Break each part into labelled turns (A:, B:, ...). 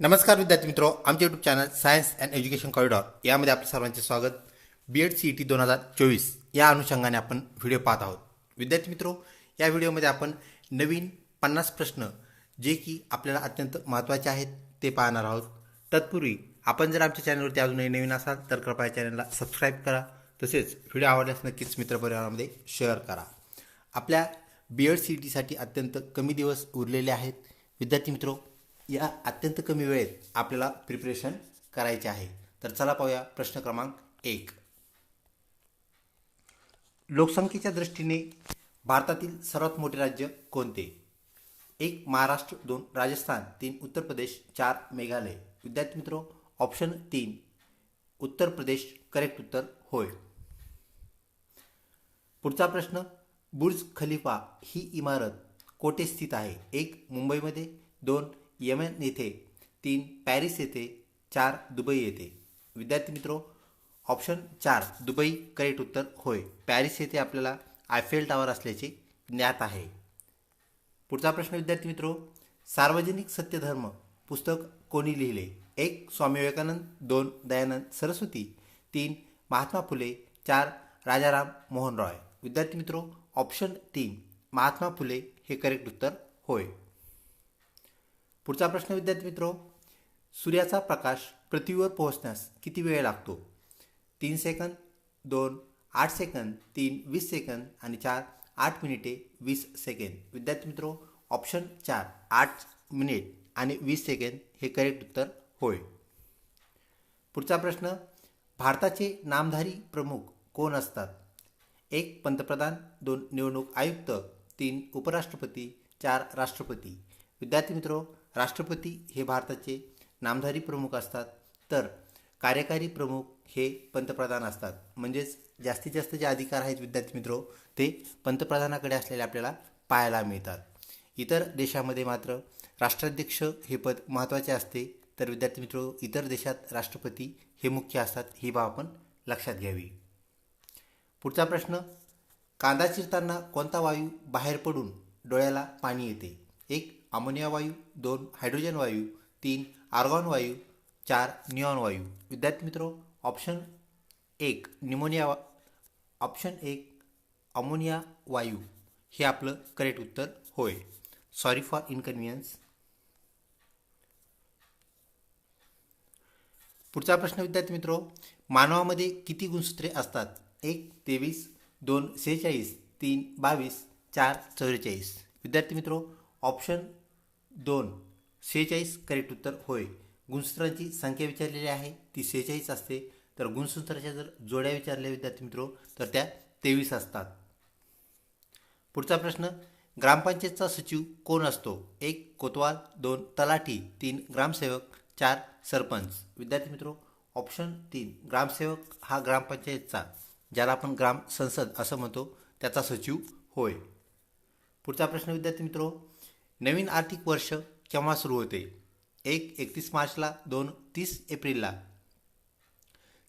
A: नमस्कार विद्यार्थी मित्रो आमचे YouTube channel science and education corridor यामध्ये आपलं सर्वांचे स्वागत. B Ed C E T दोन हजार चोवीस. या अनुषंगाने आपण व्हिडिओ पाहत आहोत. विद्यार्थी मित्रो या व्हिडिओमध्ये आपण नवीन पन्नास प्रश्न जे की आपल्याला अत्यंत महत्त्वाचे आहेत ते पाहणार आहोत. तत्पूर्वी आपण जर आमच्या चॅनलवरती अजूनही नवीन असाल तर कृपया चॅनलला सबस्क्राईब करा. तसेच व्हिडिओ आवडल्यास नक्कीच मित्रपरिवारामध्ये शेअर करा. आपल्या बी एड सी ई टीसाठी अत्यंत कमी दिवस उरलेले आहेत. विद्यार्थी मित्रो या अत्यंत कमी वेळेत आपल्याला प्रिपरेशन करायचे आहे. तर चला पाहूया प्रश्न क्रमांक एक. लोकसंख्येच्या दृष्टीने भारतातील सर्वात मोठे राज्य कोणते? एक महाराष्ट्र दोन राजस्थान तीन उत्तर प्रदेश चार मेघालय. विद्यार्थी मित्रो ऑप्शन तीन. उत्तर प्रदेश करेक्ट उत्तर होय. पुढचा प्रश्न बुर्ज खलिफा ही इमारत कोठे स्थित आहे? एक मुंबईमध्ये दोन येमेन येथे तीन पॅरिस येथे चार दुबई येथे. विद्यार्थी मित्रो ऑप्शन चार दुबई करेक्ट उत्तर होय. पॅरिस येथे आपल्याला आयफेल टावर असल्याचे ज्ञात आहे. पुढचा प्रश्न विद्यार्थी मित्रो सार्वजनिक सत्यधर्म पुस्तक कोणी लिहिले? एक स्वामी विवेकानंद दोन दयानंद सरस्वती तीन महात्मा फुले चार राजाराम मोहन रॉय. विद्यार्थी मित्रो ऑप्शन तीन महात्मा फुले हे करेक्ट उत्तर होय. पुढचा प्रश्न विद्यार्थी मित्रो सूर्याचा प्रकाश पृथ्वीवर पोहोचण्यास किती वेळ लागतो? तीन सेकंद दोन आठ सेकंद तीन वीस सेकंद आणि चार आठ मिनिटे वीस सेकंद. विद्यार्थी मित्रो ऑप्शन चार आठ मिनिट आणि वीस सेकंद हे करेक्ट उत्तर होय. पुढचा प्रश्न भारताचे नामधारी प्रमुख कोण असतात? एक पंतप्रधान दोन निवडणूक आयुक्त तीन उपराष्ट्रपती चार राष्ट्रपती. विद्यार्थी मित्रो राष्ट्रपती हे भारताचे नामधारी प्रमुख असतात. तर कार्यकारी प्रमुख हे पंतप्रधान असतात. म्हणजेच जास्तीत जास्त जे अधिकार आहेत विद्यार्थी मित्रो ते पंतप्रधानाकडे असलेले आपल्याला पाहायला मिळतात. इतर देशामध्ये मात्र राष्ट्राध्यक्ष हे पद महत्त्वाचे असते. तर विद्यार्थी मित्रो इतर देशात राष्ट्रपती हे मुख्य असतात ही बाब आपण लक्षात घ्यावी. पुढचा प्रश्न कांदा चिरताना कोणता वायू बाहेर पडून डोळ्याला पाणी येते? एक अमोनिया वायू दोन हायड्रोजन वायू तीन आर्गॉन वायू चार निऑन वायू. विद्यार्थी मित्रो ऑप्शन एक निमोनिया वा ऑप्शन एक अमोनिया वायू. हे आपलं करेक्ट उत्तर होय. सॉरी फॉर इन्कन्व्हिनियन्स पुढचा प्रश्न विद्यार्थी मित्रो मानवामध्ये किती गुणसूत्रे असतात? एक तेवीस दोन सेहेचाळीस तीन बावीस चार चौवेचाळीस. विद्यार्थी मित्रो ऑप्शन दोन. सेहेचाळीस करेक्ट उत्तर होय. गुणसूत्रांची संख्या विचारलेली आहे ती सेहेचाळीस असते. तर गुणसूत्राच्या जर जोड्या विचारल्या विद्यार्थी मित्रो तर त्या तेवीस असतात. पुढचा प्रश्न ग्रामपंचायतचा सचिव कोण असतो? एक कोतवाल दोन तलाठी तीन ग्रामसेवक चार सरपंच. विद्यार्थी मित्रो ऑप्शन तीन ग्रामसेवक हा ग्रामपंचायतचा ज्याला आपण ग्राम संसद असं म्हणतो त्याचा सचिव होय. पुढचा प्रश्न विद्यार्थी मित्रो नवीन आर्थिक वर्ष केव्हा सुरू होते? एक एकतीस मार्चला दोन तीस एप्रिलला.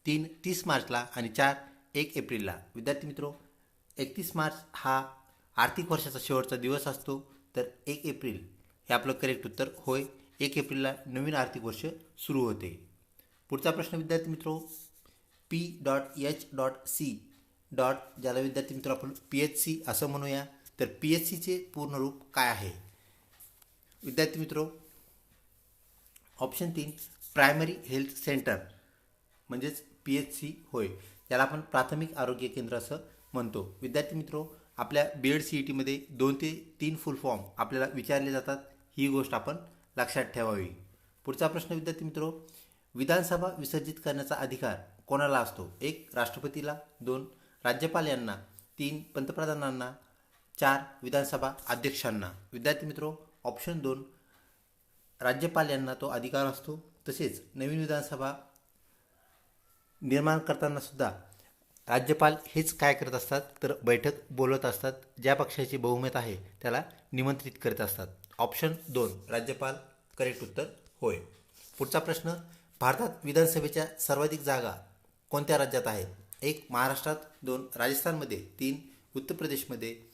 A: तीन तीस मार्चला आणि चार एक एप्रिलला. विद्यार्थी मित्रो एकतीस मार्च हा आर्थिक वर्षाचा शेवटचा दिवस असतो तर एक एप्रिल हे आपलं करेक्ट उत्तर होय. एक एप्रिलला नवीन आर्थिक वर्ष सुरू होते. पुढचा प्रश्न विद्यार्थी मित्रो P dot H dot C dot ज्याला विद्यार्थी मित्र आपण पी एच सी असं म्हणूया तर पी एच सीचे पूर्ण रूप काय आहे? विद्यार्थी मित्रो ऑप्शन तीन प्रायमरी हेल्थ सेंटर म्हणजेच पी एच सी होय याला आपण प्राथमिक आरोग्य केंद्र असं म्हणतो. विद्यार्थी मित्रो आपल्या बी एड सी ई टीमध्ये दोन ते तीन फुल फॉर्म आपल्याला विचारले जातात. ही गोष्ट आपण लक्षात ठेवावी. पुढचा प्रश्न विद्यार्थी मित्रो विधानसभा विसर्जित करण्याचा अधिकार कोणाला असतो? एक राष्ट्रपतीला. दोन राज्यपाल यांना. तीन पंतप्रधानांना. चार विधानसभा अध्यक्षांना. विद्यार्थी मित्रो ऑप्शन दोन राज्यपाल यांना तो अधिकार असतो. तसेच नवीन विधानसभा निर्माण करताना सुद्धा राज्यपाल हेच काय करत असतात? तर बैठक बोलत असतात. ज्या पक्षाची बहुमत आहे त्याला निमंत्रित करत असतात. ऑप्शन दोन राज्यपाल करेक्ट उत्तर होय. पुढचा प्रश्न भारतात विधानसभेच्या सर्वाधिक जागा कोणत्या राज्यात आहेत? एक महाराष्ट्रात दोन राजस्थानमध्ये तीन उत्तर प्रदेशमध्ये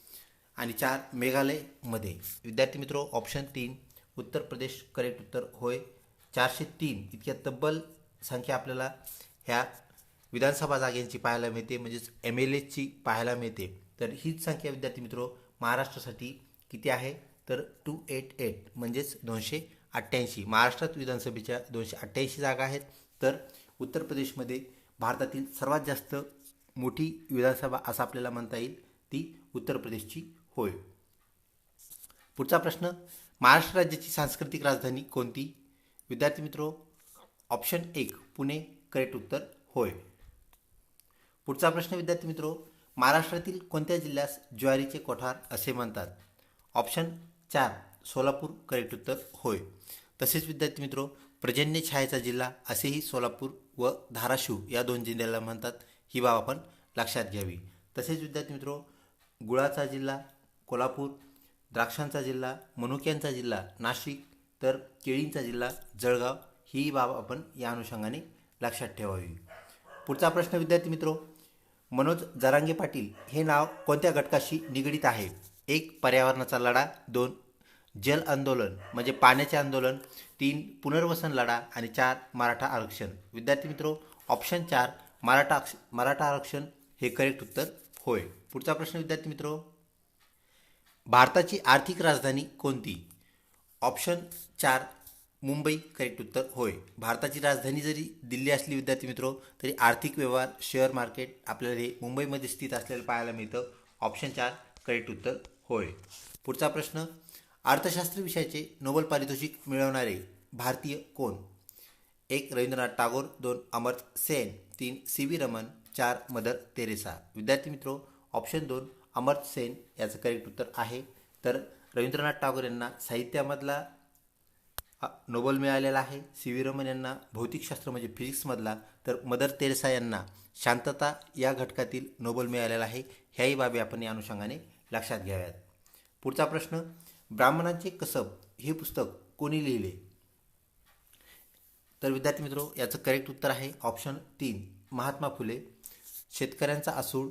A: आणि चार मेघालयमध्ये. विद्यार्थी मित्रो ऑप्शन तीन उत्तर प्रदेश करेक्ट उत्तर होय. चारशे तीन इतक्या तब्बल संख्या आपल्याला ह्या विधानसभा जागेंची पाहायला मिळते म्हणजेच एम एल एची पाहायला मिळते. तर हीच संख्या विद्यार्थी मित्रो महाराष्ट्रासाठी किती आहे? तर टू एट एट म्हणजेच दोनशे अठ्ठ्याऐंशी. महाराष्ट्रात विधानसभेच्या दोनशे अठ्ठ्याऐंशी जागा आहेत. तर उत्तर प्रदेशमध्ये भारतातील सर्वात जास्त मोठी विधानसभा असं आपल्याला म्हणता येईल ती उत्तर प्रदेशची. होय. पुढचा प्रश्न महाराष्ट्र राज्याची सांस्कृतिक राजधानी कोणती? विद्यार्थी मित्रो ऑप्शन एक पुणे करेक्ट उत्तर होय. पुढचा प्रश्न विद्यार्थी मित्रो महाराष्ट्रातील कोणत्या जिल्ह्यास ज्वारीचे कोठार असे म्हणतात? ऑप्शन चार सोलापूर करेक्ट उत्तर होय. तसेच विद्यार्थी मित्रो पर्जन्य छायाचा जिल्हा असेही सोलापूर व धाराशिव या दोन जिल्ह्याला म्हणतात ही बाब आपण लक्षात घ्यावी. तसेच विद्यार्थी मित्रो गुळाचा जिल्हा कोल्हापूर द्राक्षांचा जिल्हा मनुक्यांचा जिल्हा नाशिक तर केळींचा जिल्हा जळगाव ही बाब आपण या अनुषंगाने लक्षात ठेवावी. पुढचा प्रश्न विद्यार्थी मित्रो मनोज जरांगे पाटील हे नाव कोणत्या घटकाशी निगडीत आहे? एक पर्यावरणाचा लढा दोन जल आंदोलन म्हणजे पाण्याचे आंदोलन तीन पुनर्वसन लढा आणि चार मराठा आरक्षण. विद्यार्थी मित्रो ऑप्शन चार मराठा मराठा आरक्षण हे करेक्ट उत्तर होय. पुढचा प्रश्न विद्यार्थी मित्रो भारताची आर्थिक राजधानी कोणती? ऑप्शन चार मुंबई. करेक्ट उत्तर होय. भारताची राजधानी जरी दिल्ली असली विद्यार्थी मित्रो तरी आर्थिक व्यवहार शेअर मार्केट आपल्याला हे मुंबईमध्ये स्थित असलेलं पाहायला मिळतं. ऑप्शन चार करेक्ट उत्तर होय. पुढचा प्रश्न अर्थशास्त्र विषयाचे नोबल पारितोषिक मिळवणारे भारतीय कोण? एक रवींद्रनाथ टागोर. दोन अमर्त सेन. तीन सी व्ही रमन. चार मदर तेरेसा. विद्यार्थी मित्रो ऑप्शन दोन अमर्त सेन याचं करेक्ट उत्तर आहे. तर रवींद्रनाथ टागोर यांना साहित्यामधला नोबल मिळालेला आहे. सी व्ही रमन यांना भौतिकशास्त्र म्हणजे फिजिक्समधला तर मदर तेरेसा यांना शांतता या घटकातील नोबल मिळालेला आहे. ह्याही बाबी आपण या अनुषंगाने लक्षात घ्याव्यात. पुढचा प्रश्न ब्राह्मणांचे कसब हे पुस्तक कोणी लिहिले? तर विद्यार्थी मित्रो याचं करेक्ट उत्तर आहे ऑप्शन तीन महात्मा फुले. शेतकऱ्यांचा असूड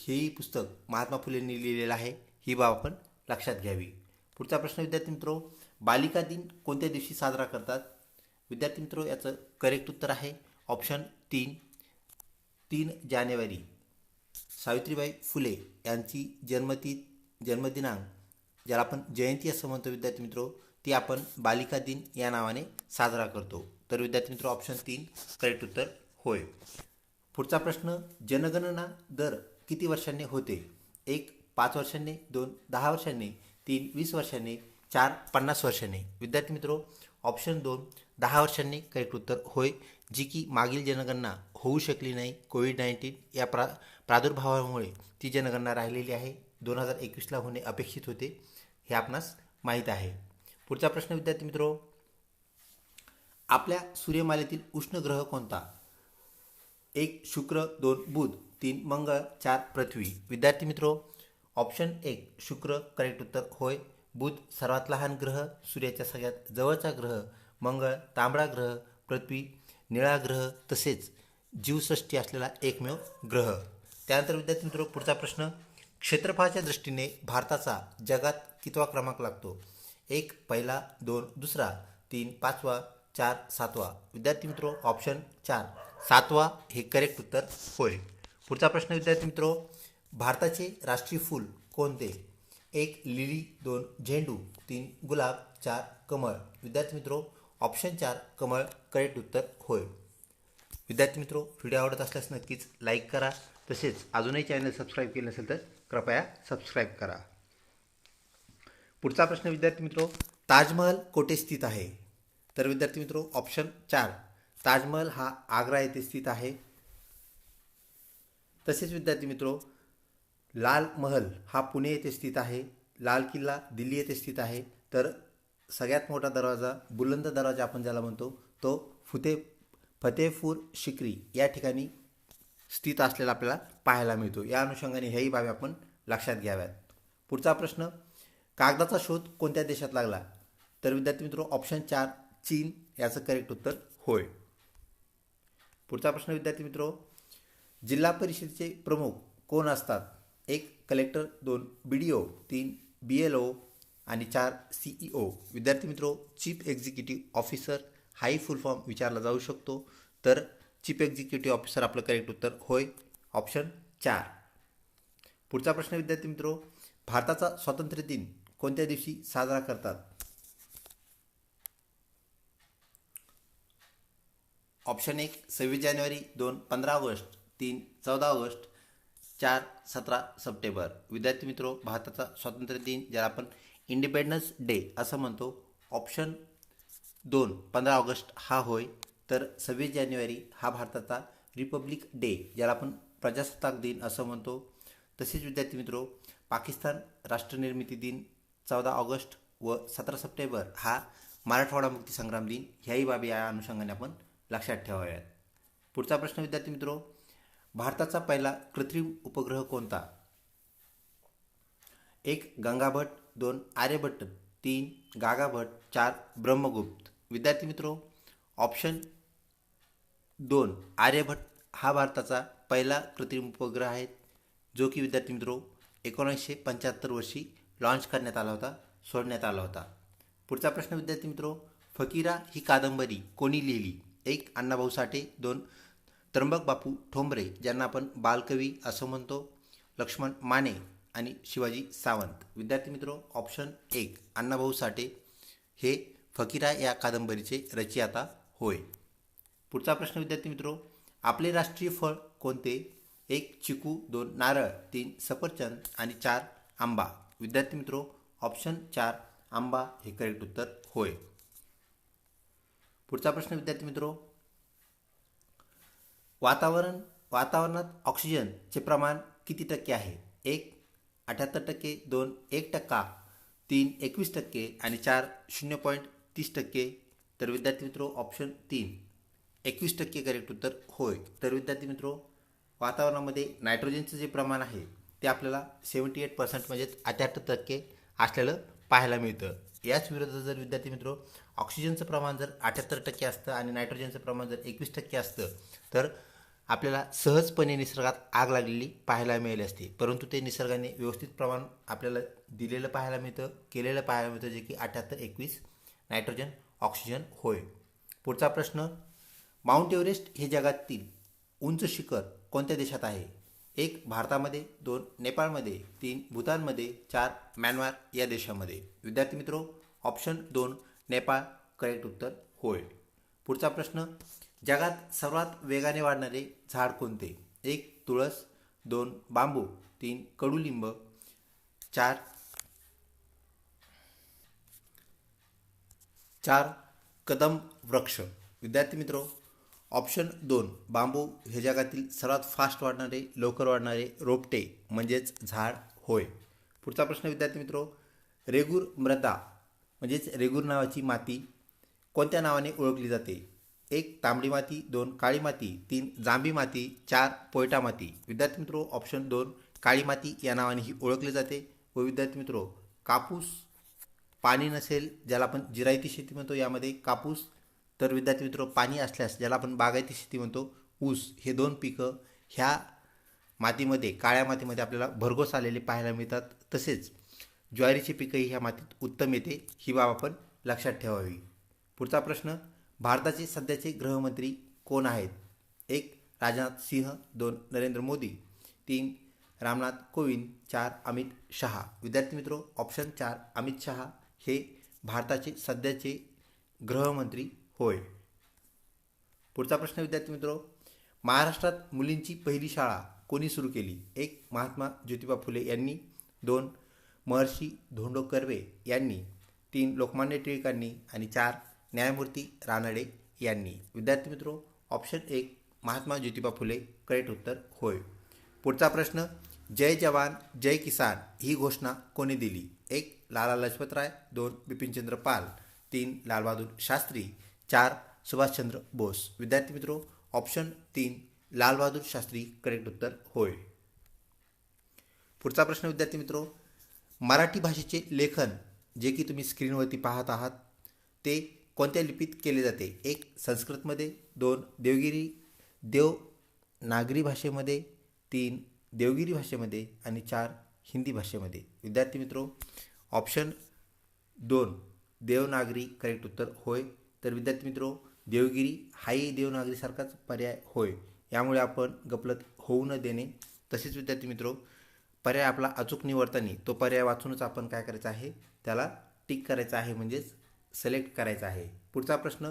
A: हेही पुस्तक महात्मा फुलेंनी लिहिलेलं आहे. ही बाब आपण लक्षात घ्यावी. पुढचा प्रश्न विद्यार्थी मित्रो बालिका दिन कोणत्या दिवशी साजरा करतात? विद्यार्थी मित्रो याचं करेक्ट उत्तर आहे ऑप्शन तीन. तीन जानेवारी. सावित्रीबाई फुले यांची जन्मती जन्मदिनांक ज्याला आपण जयंती असं म्हणतो विद्यार्थी मित्रो ती आपण बालिका दिन या नावाने साजरा करतो. तर विद्यार्थी मित्रो ऑप्शन तीन करेक्ट उत्तर होय. पुढचा प्रश्न जनगणना दर किती वर्षांनी होते? एक पाच वर्षांनी दोन दहा वर्षांनी तीन वीस वर्षांनी चार पन्नास वर्षांनी. विद्यार्थी मित्रो ऑप्शन दोन दहा वर्षांनी करेक्ट उत्तर होय जी की मागील जनगणना होऊ शकली नाही कोविड नाईन्टीन या प्रा प्रादुर्भावामुळे ती जनगणना राहिलेली आहे. दोन हजार एकवीसला होणे अपेक्षित होते हे आपणास माहीत आहे. पुढचा प्रश्न विद्यार्थी मित्रो आपल्या सूर्यमालेतील उष्ण ग्रह कोणता? एक शुक्र दोन बुध. तीन मंगळ चार पृथ्वी. विद्यार्थी मित्रो ऑप्शन एक शुक्र करेक्ट उत्तर होय. बुध सर्वात लहान ग्रह सूर्याच्या सगळ्यात जवळचा ग्रह मंगळ तांबडा ग्रह पृथ्वी निळा ग्रह तसेच जीवसृष्टी असलेला एकमेव ग्रह. त्यानंतर विद्यार्थी मित्र पुढचा प्रश्न. क्षेत्रफळाच्या दृष्टीने भारताचा जगात कितवा क्रमांक लागतो? एक पहिला दोन दुसरा तीन पाचवा चार सातवा. विद्यार्थी मित्रो ऑप्शन चार. सातवा हे करेक्ट उत्तर होय. पुढचा प्रश्न विद्यार्थी मित्रो. भारताचे राष्ट्रीय फूल कोणते? एक लिली दोन झेंडू तीन गुलाब चार कमळ. विद्यार्थी मित्रो ऑप्शन चार कमळ करेक्ट उत्तर होय. विद्यार्थी मित्रो व्हिडिओ आवडत असल्यास नक्कीच लाईक करा. तसेच अजूनही चॅनल सबस्क्राईब केलं नसेल तर कृपया सबस्क्राईब करा. पुढचा प्रश्न विद्यार्थी मित्रो ताजमहल कोठे स्थित आहे? तर विद्यार्थी मित्रो ऑप्शन चार ताजमहल हा आग्रा येथे स्थित आहे. तसेच विद्यार्थी मित्रो लाल महल हा पुणे येथे स्थित आहे. लाल किल्ला दिल्ली येथे स्थित आहे. तर सगळ्यात मोठा दरवाजा बुलंद दरवाजा आपण ज्याला म्हणतो तो फुते फतेहपूर शिक्री या ठिकाणी स्थित असलेला आपल्याला पाहायला मिळतो. या अनुषंगाने ह्याही बाबी आपण लक्षात घ्याव्यात. पुढचा प्रश्न कागदाचा शोध कोणत्या देशात लागला? तर विद्यार्थी मित्र ऑप्शन चार चीन. याचं करेक्ट उत्तर होय. पुढचा प्रश्न विद्यार्थी मित्रो जिल्हा परिषदेचे प्रमुख कोण असतात? एक कलेक्टर दोन बी डी ओ तीन बी एल ओ आणि चार सीईओ विद्यार्थी मित्रो चीफ एक्झिक्युटिव्ह ऑफिसर हाही फुल फॉर्म विचारला जाऊ शकतो. तर चीफ एक्झिक्युटिव्ह ऑफिसर आपलं करेक्ट उत्तर होय. ऑप्शन चार. पुढचा प्रश्न विद्यार्थी मित्रो भारताचा स्वातंत्र्य दिन कोणत्या दिवशी साजरा करतात? ऑप्शन एक सव्वीस जानेवारी दोन पंधरा ऑगस्ट. तीन चौदा ऑगस्ट चार सतरा सप्टेंबर. विद्यार्थी मित्रो भारताचा स्वातंत्र्य दिन ज्याला आपण इंडिपेंडन्स डे असं म्हणतो. ऑप्शन दोन पंधरा ऑगस्ट हा होय. तर सव्वीस जानेवारी हा भारताचा रिपब्लिक डे ज्याला आपण प्रजासत्ताक दिन असं म्हणतो. तसेच विद्यार्थी मित्रो पाकिस्तान राष्ट्रनिर्मिती दिन चौदा ऑगस्ट व सतरा सप्टेंबर हा मराठवाडा मुक्ती संग्राम दिन. ह्याही बाबी या अनुषंगाने आपण लक्षात ठेवाव्यात. पुढचा प्रश्न विद्यार्थी मित्रो भारताचा पहिला कृत्रिम उपग्रह कोणता? एक गंगाभट. दोन आर्यभट्ट. तीन गागाभट. चार ब्रह्मगुप्त. विद्यार्थी मित्रो ऑप्शन दोन आर्यभट्ट हा भारताचा पहिला कृत्रिम उपग्रह आहे जो की विद्यार्थी मित्रो एकोणीसशे पंच्याहत्तर वर्षी लॉन्च करण्यात आला होता सोडण्यात आला होता. पुढचा प्रश्न विद्यार्थी मित्रो फकीरा ही कादंबरी कोणी लिहिली? एक अण्णाभाऊ साठे. दोन त्र्यंबक बापू ठोंबरे ज्यांना आपण बालकवी असं म्हणतो लक्ष्मण माने आणि शिवाजी सावंत. विद्यार्थी मित्रो ऑप्शन एक अण्णाभाऊ साठे हे फकीरा या कादंबरीचे रचयिता होय. पुढचा प्रश्न विद्यार्थी मित्रो आपले राष्ट्रीय फळ कोणते? एक चिकू दोन नारळ तीन सफरचंद आणि चार आंबा. विद्यार्थी मित्रो ऑप्शन चार आंबा हे करेक्ट उत्तर होय. पुढचा प्रश्न विद्यार्थी मित्रो वातावरण वातावरणात ऑक्सिजनचे प्रमाण किती टक्के आहे? एक अठ्याहत्तर टक्के दोन एक टक्का तीन एकवीस टक्के आणि चार शून्य पॉईंट तीस टक्के. तर विद्यार्थी मित्रो ऑप्शन तीन. एकवीस टक्के करेक्ट उत्तर होय. तर विद्यार्थी मित्रो वातावरणामध्ये नायट्रोजनचं जे प्रमाण आहे ते आपल्याला सेवन्टी एट पर्सेंट म्हणजेच अठ्याहत्तर टक्के असलेलं पाहायला मिळतं. याच विरोधात जर विद्यार्थी मित्रो ऑक्सिजनचं प्रमाण जर अठ्याहत्तर टक्के असतं आणि नायट्रोजनचं प्रमाण जर एकवीस टक्के असतं तर आपल्याला सहजपणे निसर्गात आग लागलेली पाहायला मिळाली असते. परंतु ते निसर्गाने व्यवस्थित प्रमाण आपल्याला दिलेलं पाहायला मिळतं केलेलं पाहायला मिळतं जे की अठ्याहत्तर एकवीस नायट्रोजन ऑक्सिजन होय. पुढचा प्रश्न माउंट एव्हरेस्ट हे जगातील उंच शिखर कोणत्या देशात आहे? एक भारतामध्ये दोन नेपाळमध्ये तीन भूतानमध्ये चार म्यानमार या देशामध्ये. विद्यार्थी मित्रो ऑप्शन दोन नेपाळ करेक्ट उत्तर होय. पुढचा प्रश्न जगात सर्वात वेगाने वाढणारे झाड कोणते? एक तुळस. दोन बांबू. तीन कडुलिंब. चार चार कदम वृक्ष. विद्यार्थी मित्रो ऑप्शन दोन बांबू हे जगातील सर्वात फास्ट वाढणारे लवकर वाढणारे रोपटे म्हणजेच झाड होय. पुढचा प्रश्न विद्यार्थी मित्रो रेगूर मृदा म्हणजेच रेगूर नावाची माती कोणत्या नावाने ओळखली जाते? एक तांबडी माती दोन काळी माती तीन जांभी माती चार पोयटा माती. विद्यार्थी मित्रो ऑप्शन दोन काळी माती या नावाने ही ओळखली जाते व विद्यार्थी मित्रो कापूस पाणी नसेल ज्याला आपण जिरायती शेती म्हणतो यामध्ये कापूस तर विद्यार्थी मित्र पाणी असल्यास ज्याला आपण बागायती शेती म्हणतो ऊस हे दोन पिकं ह्या मातीमध्ये काळ्या मातीमध्ये आपल्याला भरघोस आलेले पाहायला मिळतात. तसेच ज्वारीची पिकंही ह्या मातीत उत्तम येते ही बाब आपण लक्षात ठेवावी. पुढचा प्रश्न भारताचे सध्याचे गृहमंत्री कोण आहेत? एक राजनाथ सिंह. दोन नरेंद्र मोदी. तीन रामनाथ कोविंद. चार अमित शहा. विद्यार्थी मित्रो ऑप्शन चार अमित शहा हे भारताचे सध्याचे गृहमंत्री होय. पुढचा प्रश्न विद्यार्थी मित्रो. महाराष्ट्रात मुलींची पहिली शाळा कोणी सुरू केली? एक महात्मा ज्योतिबा फुले यांनी. दोन महर्षी धोंडो कर्वे यांनी. तीन लोकमान्य टिळकांनी. आणि चार न्यायमूर्ती रानडे यांनी. विद्यार्थी मित्रो ऑप्शन एक महात्मा ज्योतिबा फुले करेक्ट उत्तर होय. पुढचा प्रश्न जय जवान जय किसान ही घोषणा कोणी दिली? एक लाला लजपतराय दोन बिपिनचंद्र पाल तीन लालबहादूर शास्त्री चार सुभाषचंद्र बोस. विद्यार्थी मित्रो ऑप्शन तीन लालबहादूर शास्त्री करेक्ट उत्तर होय. पुढचा प्रश्न विद्यार्थी मित्रो मराठी भाषेचे लेखन जे की तुम्ही स्क्रीनवरती पाहत आहात ते कोणत्या लिपीत केले जाते? एक संस्कृतमध्ये. दोन देवगिरी. देव नागरी भाषेमध्ये. तीन देवगिरी भाषेमध्ये. आणि चार हिंदी भाषेमध्ये. विद्यार्थी मित्रो ऑप्शन दोन देवनागरी करेक्ट उत्तर होय. तर विद्यार्थी मित्रो देवगिरी हाही देवनागरीसारखाच पर्याय होय. यामुळे आपण गपलत होऊ न देणे. तसेच विद्यार्थी मित्रो पर्याय आपला अचूक निवडताना तो पर्याय वाचूनच आपण काय करायचं आहे? त्याला टिक करायचं आहे म्हणजेच सिलेक्ट करायचा आहे. पुढचा प्रश्न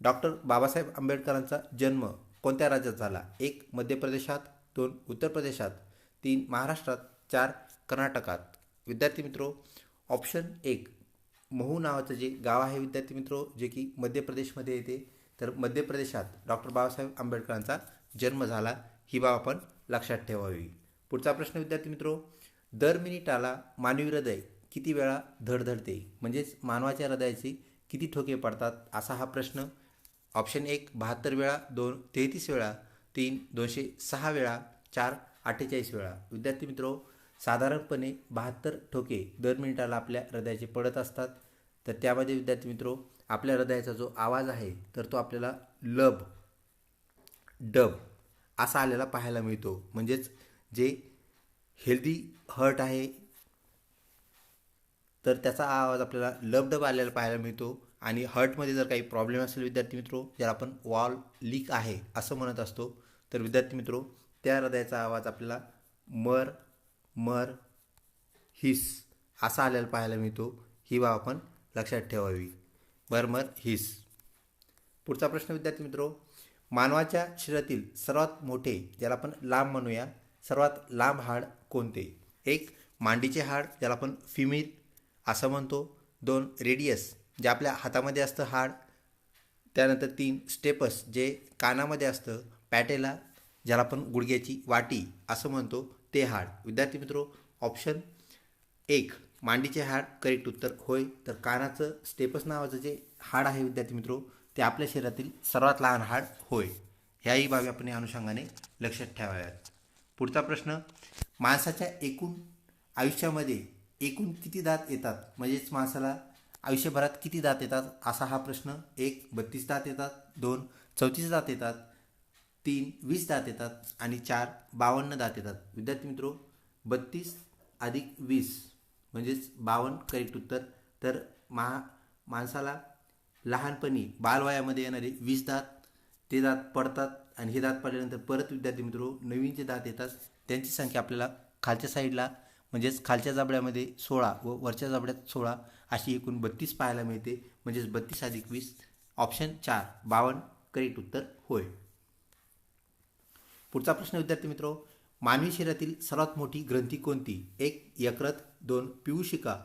A: डॉक्टर बाबासाहेब आंबेडकरांचा जन्म कोणत्या राज्यात झाला? एक मध्य प्रदेशात दोन उत्तर प्रदेशात तीन महाराष्ट्रात चार कर्नाटकात. विद्यार्थी मित्रो ऑप्शन एक महू नावाचं जे गाव आहे विद्यार्थी मित्रो जे की मध्य प्रदेशमध्ये येते तर मध्य प्रदेशात डॉक्टर बाबासाहेब आंबेडकरांचा जन्म झाला ही बाब आपण लक्षात ठेवावी. पुढचा प्रश्न विद्यार्थी मित्रो दर मिनिटाला मानवी हृदय किती वेळा धडधडते म्हणजेच मानवाच्या हृदयाचे किती ठोके पडतात? असा हा प्रश्न ऑप्शन एक बहात्तर वेळा दोन तेहतीस वेळा तीन दोनशे सहा वेळा चार अठ्ठेचाळीस वेळा. विद्यार्थी मित्रो साधारणपणे बहात्तर ठोके दर मिनिटाला आपल्या हृदयाचे पडत असतात. तर त्यामध्ये विद्यार्थी मित्रो आपल्या हृदयाचा जो आवाज आहे तर तो आपल्याला लब डब असा आलेला पाहायला मिळतो. म्हणजेच जे हेल्दी हर्ट आहे तर त्याचा आवाज आपल्याला लबडब आलेला पाहायला मिळतो. आणि हर्टमध्ये जर काही प्रॉब्लेम असेल विद्यार्थी मित्रो ज्याला आपण वॉल लीक आहे असं म्हणत असतो तर विद्यार्थी मित्रो त्या हृदयाचा आवाज आपल्याला मर मर हिस असा आलेला पाहायला मिळतो. ही बाब आपण लक्षात ठेवावी. मर हिस. पुढचा प्रश्न विद्यार्थी मित्रो मानवाच्या शरीरातील सर्वात मोठे ज्याला आपण लांब म्हणूया सर्वात लांब हाड कोणते? एक मांडीचे हाड ज्याला आपण फिमेल असं म्हणतो. दोन रेडियस जे आपल्या हातामध्ये असतं हाड त्यानंतर तीन स्टेपस जे कानामध्ये असतं पॅटेला ज्याला आपण गुडघ्याची वाटी असं म्हणतो ते हाड. विद्यार्थी मित्रो ऑप्शन एक मांडीचे हाड करेक्ट उत्तर होय. तर कानाचं स्टेपस नावाचं जे हाड आहे विद्यार्थी मित्रो ते आपल्या शरीरातील सर्वात लहान हाड होय. ह्याही बाबी आपण या अनुषंगाने लक्षात ठेवाव्यात. पुढचा प्रश्न माणसाच्या एकूण आयुष्यामध्ये एकूण किती दात येतात? म्हणजेच माणसाला आयुष्यभरात किती दात येतात? असा हा प्रश्न. एक बत्तीस दात येतात. दोन चौतीस दात येतात. तीन वीस दात येतात. आणि चार बावन्न दात येतात. विद्यार्थी मित्रो बत्तीस अधिक वीस म्हणजेच बावन्न करेक्ट उत्तर. तर महा माणसाला लहानपणी बालवयामध्ये येणारे वीस दात ते दात पडतात. आणि हे दात पडल्यानंतर परत विद्यार्थी मित्रो नवीन जे दात येतात त्यांची संख्या आपल्याला खालच्या साईडला म्हणजेच खालच्या जाबड्यामध्ये सोळा व वरच्या जाबड्यात सोळा अशी एकूण बत्तीस पाहायला मिळते. म्हणजेच बत्तीस अधिक वीस ऑप्शन चार बावन्न करेक्ट उत्तर होय. पुढचा प्रश्न विद्यार्थी मित्रो मानवी शरीरातील सर्वात मोठी ग्रंथी कोणती? एक यकृत दोन पियुषिका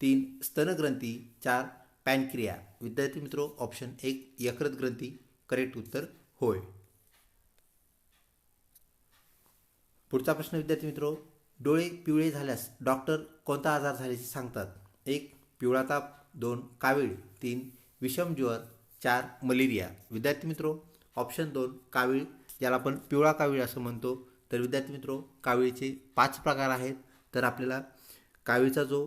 A: तीन स्तनग्रंथी चार पॅनक्रिया. विद्यार्थी मित्रो ऑप्शन एक यकृत ग्रंथी करेक्ट उत्तर होय. पुढचा प्रश्न विद्यार्थी मित्रो डोळे पिवळे झाल्यास डॉक्टर कोणता आजार झाल्याचे सांगतात? एक पिवळा ताप. दोन कावीळ. तीन विषम ज्वर. चार मलेरिया. विद्यार्थी मित्रो ऑप्शन दोन कावीळ. ज्याला आपण पिवळा कावीळ असं म्हणतो. तर विद्यार्थी मित्रो कावीळचे पाच प्रकार आहेत. तर आपल्याला कावीळचा जो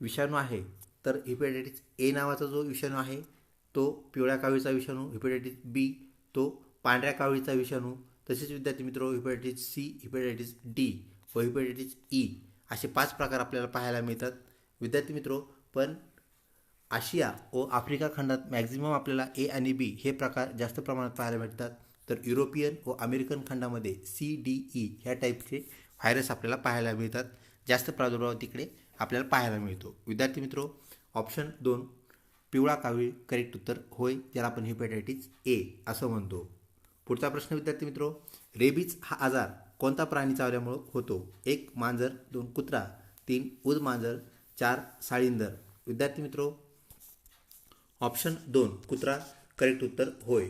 A: विषाणू आहे तर हिपेटायटिस ए नावाचा जो विषाणू आहे तो पिवळ्या कावीळचा विषाणू हिपेटायटिस बी तो पांढऱ्या कावीळचा विषाणू. तसेच विद्यार्थी मित्रो हिपेटायटिस सी हिपेटायटिस डी व ई e असे पाच प्रकार आपल्याला पाहायला मिळतात. विद्यार्थी मित्रो पण आशिया व आफ्रिका खंडात मॅक्झिमम आपल्याला ए आणि बी हे प्रकार जास्त प्रमाणात पाहायला मिळतात तर युरोपियन व अमेरिकन खंडामध्ये सी डी ई ह्या टाईपचे व्हायरस आपल्याला पाहायला मिळतात. जास्त प्रादुर्भाव तिकडे आपल्याला पाहायला मिळतो. विद्यार्थी मित्रो ऑप्शन दोन पिवळा कावीळ करेक्ट उत्तर होय ज्याला आपण हिपॅटायटिस ए असं म्हणतो. पुढचा प्रश्न विद्यार्थी मित्रो रेबीज हा आजार कोणता प्राणी चावल्यामुळं होतो? एक मांजर दोन कुत्रा तीन उद मांजर चार साळींदर. विद्यार्थी मित्रो ऑप्शन दोन कुत्रा करेक्ट उत्तर होय.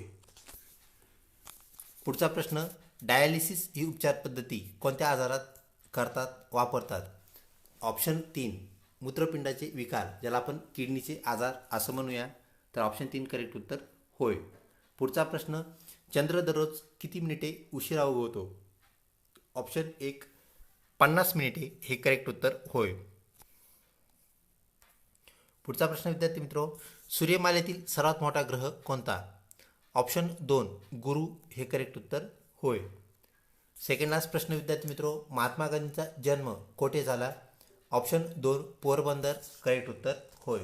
A: पुढचा प्रश्न डायालिसिस ही उपचार पद्धती कोणत्या आजारात करतात वापरतात? ऑप्शन तीन मूत्रपिंडाचे विकार ज्याला आपण किडनीचे आजार असं म्हणूया. तर ऑप्शन तीन करेक्ट उत्तर होय. पुढचा प्रश्न चंद्र दररोज किती मिनिटे उशिरा उगवतो? ऑप्शन एक पन्नास मिनिटे हे करेक्ट उत्तर होय. पुढचा प्रश्न विद्यार्थी मित्रो सूर्यमालेतील सर्वात मोठा ग्रह कोणता? ऑप्शन दोन गुरु हे करेक्ट उत्तर होय. सेकंड लास्ट प्रश्न विद्यार्थी मित्रो महात्मा गांधींचा जन्म कोठे झाला? ऑप्शन दोन पोरबंदर करेक्ट उत्तर होय.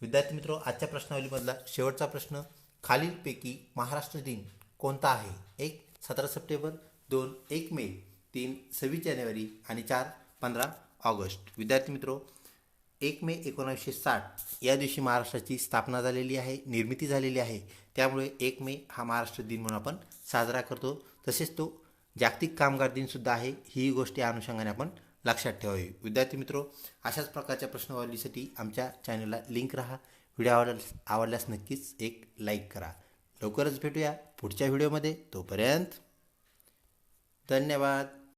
A: विद्यार्थी मित्रो आजच्या प्रश्नावलीमधला शेवटचा प्रश्न खालीलपैकी महाराष्ट्र दिन कोणता आहे? एक सतरा सप्टेंबर दोन एक मे. तीन सव्वीस जानेवारी आणि चार पंधरा ऑगस्ट. विद्यार्थी मित्रो एक मे एकोणीसशे साठ या दिवशी महाराष्ट्राची स्थापना झालेली आहे निर्मिती झालेली आहे. त्यामुळे एक मे हा महाराष्ट्र दिन म्हणून आपण साजरा करतो. तसेच तो जागतिक कामगार दिनसुद्धा आहे. ही गोष्ट या अनुषंगाने आपण लक्षात ठेवावी. विद्यार्थी मित्रो अशाच प्रकारच्या प्रश्नावलीसाठी आमच्या चॅनलला लिंक राहा. व्हिडिओ आवडल्यास आवडल्यास नक्कीच एक लाईक करा. लवकरच भेटूया पुढच्या व्हिडिओमध्ये. तोपर्यंत धन्यवाद.